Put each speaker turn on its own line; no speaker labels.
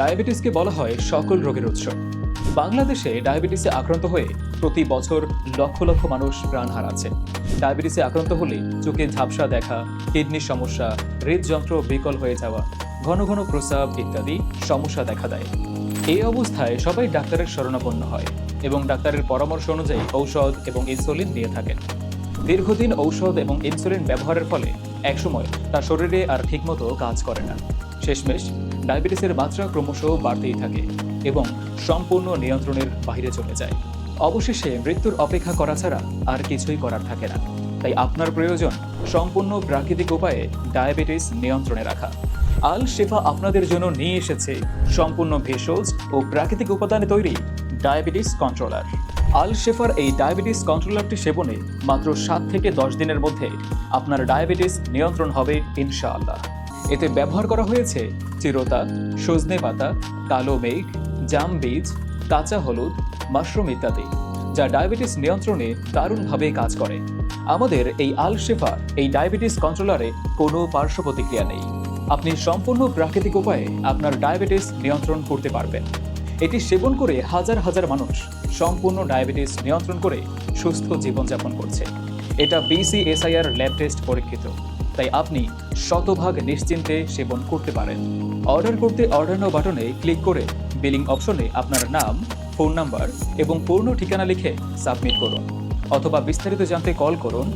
ডায়াবেটিসকে বলা হয় সকল রোগের উৎস। বাংলাদেশে ডায়াবেটিসে আক্রান্ত হয়ে প্রতি বছর লক্ষ লক্ষ মানুষ প্রাণ হারাচ্ছে। ডায়াবেটিসে আক্রান্ত হলে চোখে ঝাপসা দেখা, কিডনির সমস্যা, হৃদযন্ত্র বিকল হয়ে যাওয়া, ঘন ঘন প্রস্রাব ইত্যাদি সমস্যা দেখা দেয়। এই অবস্থায় সবাই ডাক্তারের শরণাপন্ন হয় এবং ডাক্তারের পরামর্শ অনুযায়ী ঔষধ এবং ইনসুলিন দিয়ে থাকেন। দীর্ঘদিন ঔষধ এবং ইনসুলিন ব্যবহারের ফলে একসময় তার শরীরে আর ঠিকমতো কাজ করে না। শেষমেশ ডায়াবেটিসের মাত্রা ক্রমশ বাড়তেই থাকে এবং সম্পূর্ণ নিয়ন্ত্রণের বাইরে চলে যায়। অবশেষে মৃত্যুর অপেক্ষা করা ছাড়া আর কিছুই করার থাকে না। তাই আপনার প্রয়োজন সম্পূর্ণ প্রাকৃতিক উপায়ে ডায়াবেটিস নিয়ন্ত্রণে রাখা। আল শেফা আপনাদের জন্য নিয়ে এসেছে সম্পূর্ণ ভেষজ ও প্রাকৃতিক উপাদানে তৈরি ডায়াবেটিস কন্ট্রোলার। আল শেফার এই ডায়াবেটিস কন্ট্রোলারটি সেবনে মাত্র সাত থেকে দশ দিনের মধ্যে আপনার ডায়াবেটিস নিয়ন্ত্রণ হবে ইনশাআল্লাহ। এতে ব্যবহার করা হয়েছে চিরতা, সজনে পাতা, কালো মেঘ, জাম বীজ, কাঁচা হলুদ, মাশরুম ইত্যাদি, যা ডায়াবেটিস নিয়ন্ত্রণে দারুণভাবে কাজ করে। আমাদের এই আল শেফা, এই ডায়াবেটিস কন্ট্রোলারে কোনো পার্শ্ব প্রতিক্রিয়া নেই। আপনি সম্পূর্ণ প্রাকৃতিক উপায়ে আপনার ডায়াবেটিস নিয়ন্ত্রণ করতে পারবেন। এটি সেবন করে হাজার হাজার মানুষ সম্পূর্ণ ডায়াবেটিস নিয়ন্ত্রণ করে সুস্থ জীবনযাপন করছে। এটা বিসিএসআইআর ল্যাব টেস্ট পরীক্ষিত, তাই আপনি শতভাগ নিশ্চিন্তে সেবন করতে পারেন। অর্ডার করতে অর্ডার নাও বাটনে ক্লিক করে বিলিং অপশনে আপনার নাম ফোন নাম্বার এবং পূর্ণ ঠিকানা লিখে সাবমিট করুন। অথবা বিস্তারিত জানতে কল করুন